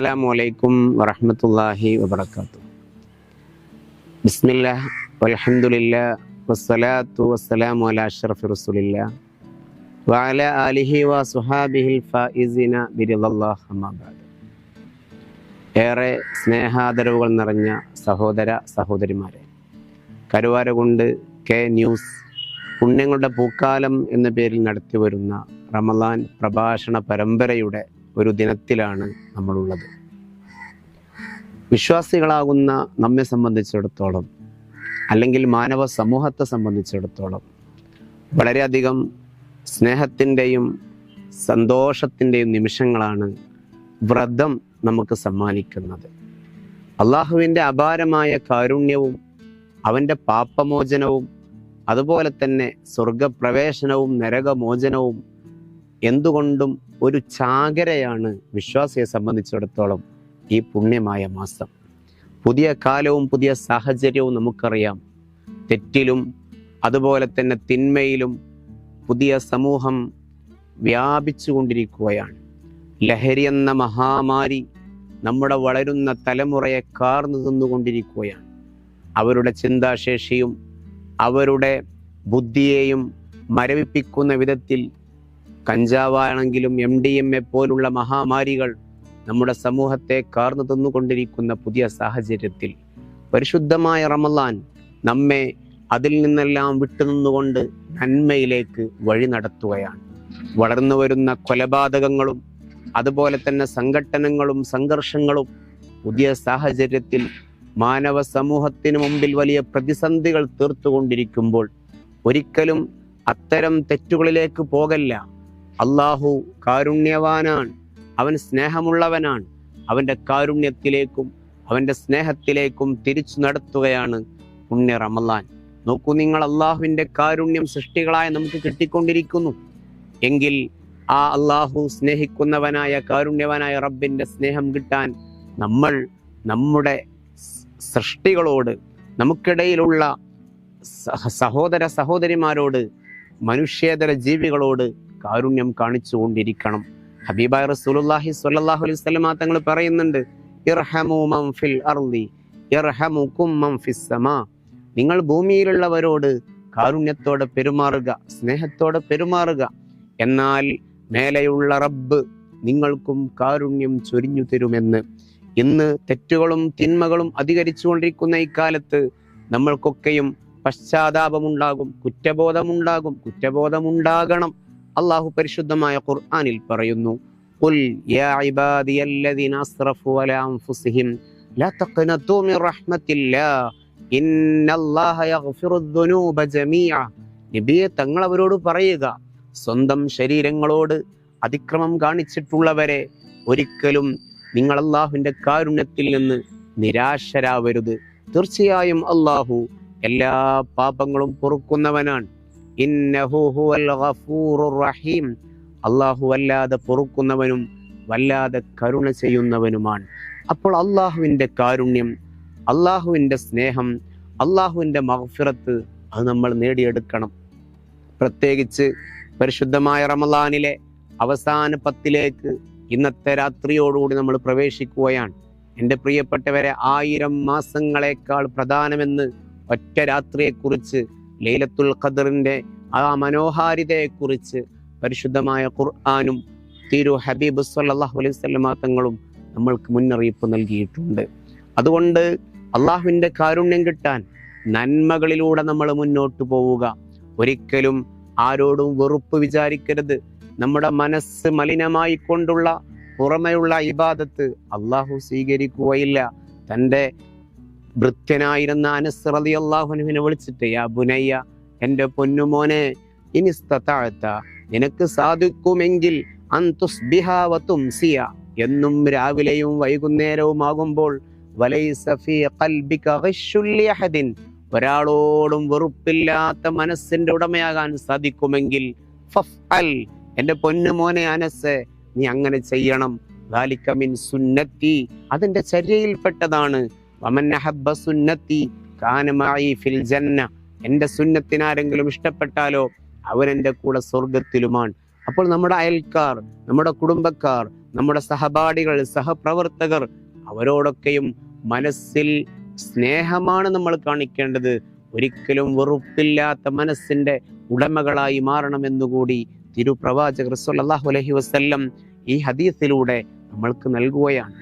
അസ്സലാമു അലൈക്കും വറഹമത്തല്ലാഹി വബർക്കാത്തു ബിസ്മില്ലാഹ് വൽഹംദുലില്ലാ വസ്സലാത്തു വസ്സലാമു അലാ അഷ്റഫി റസൂലില്ല വഅല ആലിഹി വസുഹാബിഹിൽ ഫായിസിന ബിറിദല്ലാഹ് അമ്മാബാദ് ഏറെ സ്നേഹാദരവുകൾ നിറഞ്ഞ സഹോദര സഹോദരിമാരെ കരുവാരകുണ്ട് കെ ന്യൂസ് പുണ്യങ്ങളുടെ പൂക്കാലം എന്ന പേരിൽ നടത്തി വരുന്ന റമലാൻ പ്രഭാഷണ പരമ്പരയുടെ ഒരു ദിനത്തിലാണ് നമ്മളുള്ളത്. വിശ്വാസികളാകുന്ന നമ്മെ സംബന്ധിച്ചിടത്തോളം അല്ലെങ്കിൽ മാനവ സമൂഹത്തെ സംബന്ധിച്ചിടത്തോളം വളരെയധികം സ്നേഹത്തിന്റെയും സന്തോഷത്തിന്റെയും നിമിഷങ്ങളാണ് വ്രതം നമുക്ക് സമ്മാനിക്കുന്നത്. അള്ളാഹുവിന്റെ അപാരമായ കാരുണ്യവും അവന്റെ പാപമോചനവും അതുപോലെ തന്നെ സ്വർഗപ്രവേശനവും നരകമോചനവും എന്തുകൊണ്ടും ഒരു ചാകരയാണ് വിശ്വാസിയെ സംബന്ധിച്ചിടത്തോളം ഈ പുണ്യമായ മാസം. പുതിയ കാലവും പുതിയ സാഹചര്യവും നമുക്കറിയാം. തെറ്റിലും അതുപോലെ തന്നെ തിന്മയിലും പുതിയ സമൂഹം വ്യാപിച്ചു കൊണ്ടിരിക്കുകയാണ് ലഹരി എന്ന മഹാമാരി നമ്മുടെ വളരുന്ന തലമുറയെ കാർന്നു തിന്നുകൊണ്ടിരിക്കുകയാണ് അവരുടെ ചിന്താശേഷിയും അവരുടെ ബുദ്ധിയെയും മരവിപ്പിക്കുന്ന വിധത്തിൽ കഞ്ചാവാണെങ്കിലും എം ഡി എം എ പോലുള്ള മഹാമാരികൾ നമ്മുടെ സമൂഹത്തെ കാർന്നു തിന്നുകൊണ്ടിരിക്കുന്ന പുതിയ സാഹചര്യത്തിൽ പരിശുദ്ധമായ റമലാൻ നമ്മെ അതിൽ നിന്നെല്ലാം വിട്ടുനിന്നുകൊണ്ട് നന്മയിലേക്ക് വഴി നടത്തുകയാണ്. വളർന്നു വരുന്ന കൊലപാതകങ്ങളും അതുപോലെ തന്നെ സംഘട്ടനങ്ങളും സംഘർഷങ്ങളും പുതിയ സാഹചര്യത്തിൽ മാനവ സമൂഹത്തിന് മുമ്പിൽ വലിയ പ്രതിസന്ധികൾ തീർത്തുകൊണ്ടിരിക്കുമ്പോൾ ഒരിക്കലും അത്തരം തെറ്റുകളിലേക്ക് പോകല്ല. അള്ളാഹു കാരുണ്യവാനാണ്. അവൻ സ്നേഹമുള്ളവനാണ്. അവന്റെ കാരുണ്യത്തിലേക്കും അവന്റെ സ്നേഹത്തിലേക്കും തിരിച്ചു നടത്തുകയാണ് പുണ്യ റമലാൻ നോക്കൂ നിങ്ങൾ അള്ളാഹുവിന്റെ കാരുണ്യം സൃഷ്ടികളായ നമുക്ക് കിട്ടിക്കൊണ്ടിരിക്കുന്നു. എങ്കിൽ ആ അള്ളാഹു സ്നേഹിക്കുന്നവനായ കാരുണ്യവനായ റബ്ബിന്റെ സ്നേഹം കിട്ടാൻ നമ്മൾ നമ്മുടെ സൃഷ്ടികളോട് നമുക്കിടയിലുള്ള സഹോദര സഹോദരിമാരോട് മനുഷ്യേതര ജീവികളോട് കാരുണ്യം കാണിച്ചുകൊണ്ടിരിക്കണം. ഹബീബായ റസൂലുള്ളാഹി സ്വല്ലല്ലാഹു അലൈഹി വസല്ലമ തങ്ങൾ പറയുന്നുണ്ട് ഇർഹമു മൻ ഫിൽ അർളി ഇർഹമുകും മൻ ഫിസ് സമാ. നിങ്ങൾ ഭൂമിയിലുള്ളവരോട് കാരുണ്യത്തോടെ പെരുമാറുക സ്നേഹത്തോടെ പെരുമാറുക. എന്നാൽ മേലെയുള്ള റബ്ബ് നിങ്ങൾക്കും കാരുണ്യം ചൊരിഞ്ഞു തരുമെന്ന്. ഇന്ന് തെറ്റുകളും തിന്മകളും അധികരിച്ചുകൊണ്ടിരിക്കുന്ന ഇക്കാലത്ത് നമ്മൾക്കൊക്കെയും പശ്ചാത്താപമുണ്ടാകും കുറ്റബോധമുണ്ടാകും കുറ്റബോധമുണ്ടാകണം. അള്ളാഹു പരിശുദ്ധമായ ഖുർആനിൽ പറയുന്നു قل يا عبادي الذين أسرفوا على أنفسهم لا تقنطوا من رحمة الله إن الله يغفر الذنوب جميعا നബിയെ തങ്ങൾ അവരോട് പറയുക സ്വന്തം ശരീരങ്ങളോട് അതിക്രമം കാണിച്ചിട്ടുള്ളവരെ ഒരിക്കലും നിങ്ങൾ അള്ളാഹുവിന്റെ കാരുണ്യത്തിൽ നിന്ന് നിരാശരാവരുത് തീർച്ചയായും അള്ളാഹു എല്ലാ പാപങ്ങളും പൊറുക്കുന്നവനാണ് ഇന്നഹു ഹുവൽ ഗഫൂറുർ റഹീം. അള്ളാഹു വല്ലാതെ പൊറുക്കുന്നവനും വല്ലാതെ കരുണ ചെയ്യുന്നവനുമാണ്. അപ്പോൾ അള്ളാഹുവിന്റെ കാരുണ്യം അള്ളാഹുവിന്റെ സ്നേഹം അള്ളാഹുവിന്റെ മഹഫിറത്ത് അത് നമ്മൾ നേടിയെടുക്കണം. പ്രത്യേകിച്ച് പരിശുദ്ധമായ റമലാനിലെ അവസാന പത്തിലേക്ക് ഇന്നത്തെ രാത്രിയോടുകൂടി നമ്മൾ പ്രവേശിക്കുകയാണ്. എന്റെ പ്രിയപ്പെട്ടവരെ ആയിരം മാസങ്ങളെക്കാൾ പ്രധാനമെന്ന് ഒറ്റ രാത്രിയെക്കുറിച്ച് ലൈലത്തുൽ ഖദറിന്റെ ആ മനോഹാരിതയെക്കുറിച്ച് പരിശുദ്ധമായ ഖുർആാനും തിരു ഹബീബ് സല്ലല്ലാഹു അലൈഹി വസല്ലമ തങ്ങളും നമ്മൾക്ക് മുന്നറിയിപ്പ് നൽകിയിട്ടുണ്ട്. അതുകൊണ്ട് അള്ളാഹുവിന്റെ കാരുണ്യം കിട്ടാൻ നന്മകളിലൂടെ നമ്മൾ മുന്നോട്ട് പോവുക. ഒരിക്കലും ആരോടും വെറുപ്പ് വിചാരിക്കരുത്. നമ്മുടെ മനസ്സ് മലിനമായി കൊണ്ടുള്ള പുറമെയുള്ള ഇബാദത്ത് അള്ളാഹു സ്വീകരിക്കുകയില്ല. തന്റെ ഭൃത്യനായിരുന്ന അനസ് റതി അള്ളാഹുനുവിനെ വിളിച്ചിട്ട് യാ ബുനയ്യ എന്റെ പൊന്നുമോനെ ഇനി സ്ഥത്താഴ്ത്ത നിനക്ക് സാധിക്കുമെങ്കിൽ അന്തുസ്ബിഹാവത്തും സിയ എന്നും രാവിലെയും വൈകുന്നേരവും ആകുമ്പോൾ ഒരാളോടും വെറുപ്പില്ലാത്ത മനസ്സിന്റെ ഉടമയാകാൻ സാധിക്കുമെങ്കിൽ എന്റെ പൊന്നുമോനെ അനസ് നീ അങ്ങനെ ചെയ്യണം. മിൻ സുന്നത്തി അതിന്റെ ചര്യയിൽപ്പെട്ടതാണ് എന്റെ സുന്നത്തിനാരെങ്കിലും ഇഷ്ടപ്പെട്ടാലോ അവൻ എന്റെ കൂടെ സ്വർഗത്തിലുമാണ് അപ്പോൾ നമ്മുടെ അയൽക്കാർ നമ്മുടെ കുടുംബക്കാർ നമ്മുടെ സഹപാഠികൾ സഹപ്രവർത്തകർ അവരോടൊക്കെയും മനസ്സിൽ സ്നേഹമാണ് നമ്മൾ കാണിക്കേണ്ടത്. ഒരിക്കലും വെറുപ്പില്ലാത്ത മനസ്സിന്റെ ഉടമകളായി മാറണമെന്നുകൂടി തിരുപ്രവാചകർ സല്ലാഹു അലഹി വസ്ല്ലം ഈ ഹദീസിലൂടെ നമ്മൾക്ക് നൽകുകയാണ്.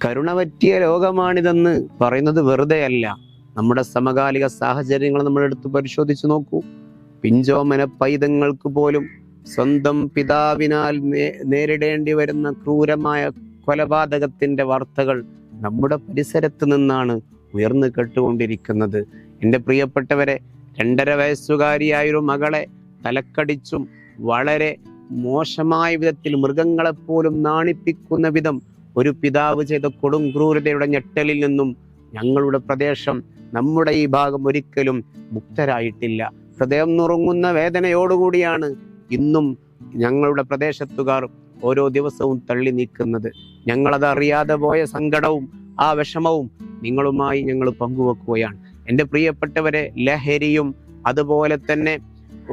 കരുണ പറ്റിയ ലോകമാണിതെന്ന് പറയുന്നത് വെറുതെയല്ല. നമ്മുടെ സമകാലിക സാഹചര്യങ്ങൾ നമ്മൾ എടുത്ത് പരിശോധിച്ചു നോക്കൂ. പിഞ്ചോമന പൈതങ്ങൾക്ക് പോലും സ്വന്തം പിതാവിനാൽ നേരിടേണ്ടി വരുന്ന ക്രൂരമായ കൊലപാതകത്തിന്റെ വാർത്തകൾ നമ്മുടെ പരിസരത്ത് നിന്നാണ് ഉയർന്നു കേട്ടുകൊണ്ടിരിക്കുന്നത്. എന്റെ പ്രിയപ്പെട്ടവരെ രണ്ടര വയസ്സുകാരിയായൊരു മകളെ തലക്കടിച്ചും വളരെ മോശമായ വിധത്തിൽ മൃഗങ്ങളെപ്പോലും നാണിപ്പിക്കുന്ന വിധം ഒരു പിതാവ് ചെയ്ത കൊടും ക്രൂരതയുടെ ഞെട്ടലിൽ നിന്നും ഞങ്ങളുടെ പ്രദേശം നമ്മുടെ ഈ ഭാഗം ഒരിക്കലും മുക്തരായിട്ടില്ല. ഹൃദയം നുറുങ്ങുന്ന വേദനയോടുകൂടിയാണ് ഇന്നും ഞങ്ങളുടെ പ്രദേശത്തുകാർ ഓരോ ദിവസവും തള്ളി നീക്കുന്നത്. ഞങ്ങളത് അറിയാതെ പോയ സങ്കടവും ആ വിഷമവും നിങ്ങളുമായി ഞങ്ങൾ പങ്കുവെക്കുകയാണ്. എന്റെ പ്രിയപ്പെട്ടവരെ ലഹരിയും അതുപോലെ തന്നെ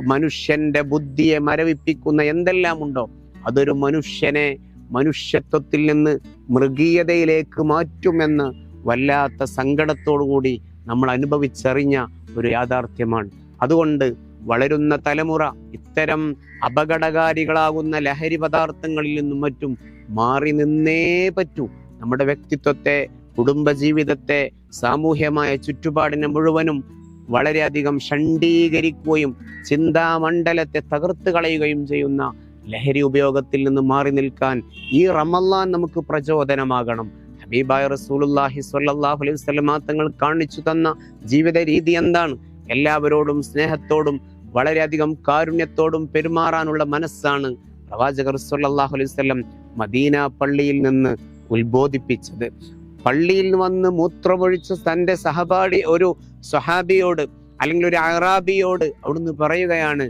മനുഷ്യന്റെ ബുദ്ധിയെ മരവിപ്പിക്കുന്ന എന്തെല്ലാം ഉണ്ടോ അതൊരു മനുഷ്യനെ മനുഷ്യത്വത്തിൽ നിന്ന് മൃഗീയതയിലേക്ക് മാറ്റുമെന്ന് വല്ലാത്ത സങ്കടത്തോടുകൂടി നമ്മൾ അനുഭവിച്ചറിഞ്ഞ ഒരു യാഥാർത്ഥ്യമാണ്. അതുകൊണ്ട് വളരുന്ന തലമുറ ഇത്തരം അപകടകാരികളാകുന്ന ലഹരി പദാർത്ഥങ്ങളിൽ നിന്നും മറ്റും മാറി നിന്നേ പറ്റൂ. നമ്മുടെ വ്യക്തിത്വത്തെ കുടുംബജീവിതത്തെ സാമൂഹ്യമായ ചുറ്റുപാടിനെ മുഴുവനും വളരെയധികം ഷണ്ഡീകരിക്കുകയും ചിന്താമണ്ഡലത്തെ തകർത്ത് കളയുകയും ചെയ്യുന്ന ലഹരി ഉപയോഗത്തിൽ നിന്ന് മാറി നിൽക്കാൻ ഈ റമല്ലാൻ നമുക്ക് പ്രചോദനമാകണം. ഹബീബായ റസൂലുള്ളാഹി സ്വല്ലല്ലാഹു അലൈഹി വസല്ലമ തങ്ങൾ കാണിച്ചു തന്ന ജീവിത രീതി എന്താണ്? എല്ലാവരോടും സ്നേഹത്തോടും വളരെയധികം കാരുണ്യത്തോടും പെരുമാറാനുള്ള മനസ്സാണ് പ്രവാചകർ സ്വല്ലല്ലാഹു അലൈഹി വസല്ലം മദീന പള്ളിയിൽ നിന്ന് ഉത്ബോധിപ്പിച്ചത്. പള്ളിയിൽ വന്ന് മൂത്രമൊഴിച്ച് തന്റെ സഹപാഠി ഒരു സ്വഹാബിയോട് അല്ലെങ്കിൽ ഒരു അറാബിയോട് അവിടുന്ന് പറയുകയാണ്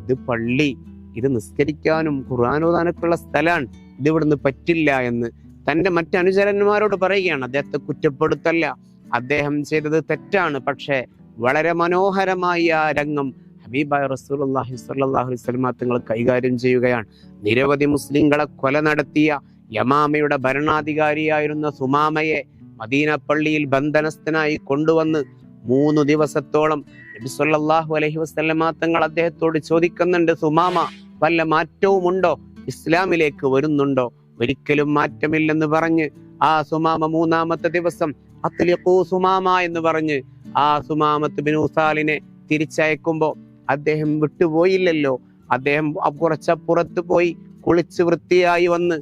ഇത് പള്ളി ഇത് നിസ്കരിക്കാനും ഖുർആൻ ഓതാനൊക്കെയുള്ള സ്ഥലമാണ് ഇത് ഇവിടുന്ന് പറ്റില്ല എന്ന് തന്റെ മറ്റനുചരന്മാരോട് പറയുകയാണ്. അദ്ദേഹത്തെ കുറ്റപ്പെടുത്തല്ല. അദ്ദേഹം ചെയ്തത് തെറ്റാണ്. പക്ഷേ വളരെ മനോഹരമായി ആ രംഗം ഹബീബായ അലൈഹി വസല്ലമ തങ്ങൾ കൈകാര്യം ചെയ്യുകയാണ്. നിരവധി മുസ്ലിങ്ങളെ കൊല നടത്തിയ യമാമയുടെ ഭരണാധികാരിയായിരുന്ന സുമാമയെ മദീന പള്ളിയിൽ ബന്ധനസ്ഥനായി കൊണ്ടുവന്ന് മൂന്ന് ദിവസത്തോളം നബി സല്ലല്ലാഹു അലൈഹി വസല്ലമ തങ്ങൾ അദ്ദേഹത്തോട് ചോദിക്കുന്നുണ്ട് സുമാമ വല്ല മാറ്റവും ഉണ്ടോ ഇസ്ലാമിലേക്ക് വരുന്നുണ്ടോ? ഒരിക്കലും മാറ്റമില്ലെന്ന് പറഞ്ഞ് ആ സുമാമ മൂന്നാമത്തെ ദിവസം അത്ലിഖൂ സുമാമ എന്ന് പറഞ്ഞ് ആ സുമാമത്ത് ബിൻ ഉസാലിനെ തിരിച്ചയക്കുമ്പോൾ അദ്ദേഹം വിട്ടുപോയില്ലല്ലോ. അദ്ദേഹം കുറച്ചപ്പുറത്ത് പോയി കുളിച്ച് വൃത്തിയായി വന്ന്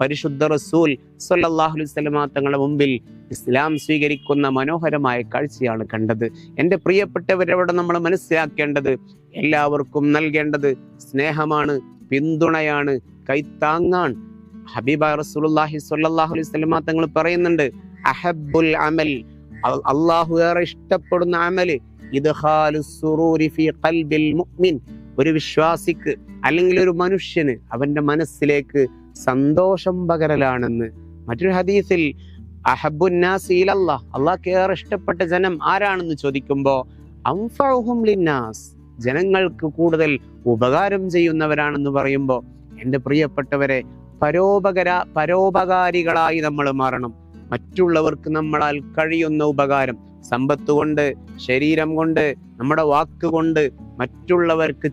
പരിശുദ്ധ റസൂൽ വസല്ലമ തങ്ങളുടെ മുമ്പിൽ ഇസ്ലാം സ്വീകരിക്കുന്ന മനോഹരമായ കാഴ്ചയാണ് കണ്ടത്. എന്റെ പ്രിയപ്പെട്ടവരവിടെ നമ്മൾ മനസ്സിലാക്കേണ്ടത് എല്ലാവർക്കും നൽകേണ്ടത് സ്നേഹമാണ് പിന്തുണയാണ് കൈത്താങ്ങാൻ ഹബീബ റസൂലുള്ളാഹി സ്വല്ലല്ലാഹു അലൈഹി തങ്ങൾ പറയുന്നുണ്ട് അഹബുൽ അമൽ. അള്ളാഹു ഏറെ ഇഷ്ടപ്പെടുന്ന അമൽ ഒരു വിശ്വാസിക്ക് അല്ലെങ്കിൽ ഒരു മനുഷ്യന് അവന്റെ മനസ്സിലേക്ക് സന്തോഷം പകരലാണെന്ന്. മറ്റൊരു ഹദീസിൽ അഹബുന്നാസ് ഇലല്ലാഹ് അള്ളാഹ്ക്ക് ഏറെ ഇഷ്ടപ്പെട്ട ജനം ആരാണെന്ന് ചോദിക്കുമ്പോ അംഫഉഹും ലിന്നാസ്. ജനങ്ങൾക്ക് കൂടുതൽ ഉപകാരം ചെയ്യുന്നവരാണെന്ന് പറയുമ്പോൾ എന്റെ പ്രിയപ്പെട്ടവരെ പരോപകര പരോപകാരികളായി നമ്മൾ മാറണം. മറ്റുള്ളവർക്ക് നമ്മളാൽ കഴിയുന്ന ഉപകാരം. സമ്പത്ത് കൊണ്ട് ശരീരം കൊണ്ട് നമ്മുടെ വാക്ക് കൊണ്ട് മറ്റുള്ളവർക്ക്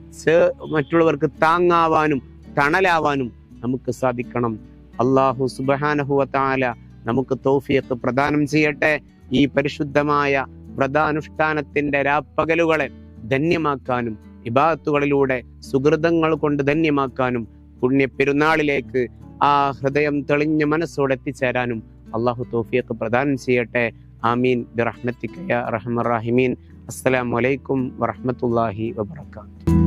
മറ്റുള്ളവർക്ക് താങ്ങാവാനും തണലാവാനും നമുക്ക് സാധിക്കണം. അള്ളാഹു സുബാനഹുവത്താല നമുക്ക് തൗഫിയത്ത് പ്രദാനം ചെയ്യട്ടെ. ഈ പരിശുദ്ധമായ വ്രതാനുഷ്ഠാനത്തിന്റെ രാപ്പകലുകളെ ധന്യമാക്കാനും ഇബാത്തുകളിലൂടെ സുഹൃതങ്ങൾ കൊണ്ട് ധന്യമാക്കാനും പുണ്യ പെരുന്നാളിലേക്ക് ആ ഹൃദയം തെളിഞ്ഞ മനസ്സോടെ എത്തിച്ചേരാനും അള്ളാഹു തോഫിയത്ത് പ്രദാനം ചെയ്യട്ടെ. ആമീൻ. ബിറഹ്മത്തിക്കയ റഹ്മറാഹിമീൻ റഹ്മർ വലൈക്കും അസ്സലാമു അലൈക്കും വറഹ്മത്തുള്ളാഹി വബറകാതുഹു.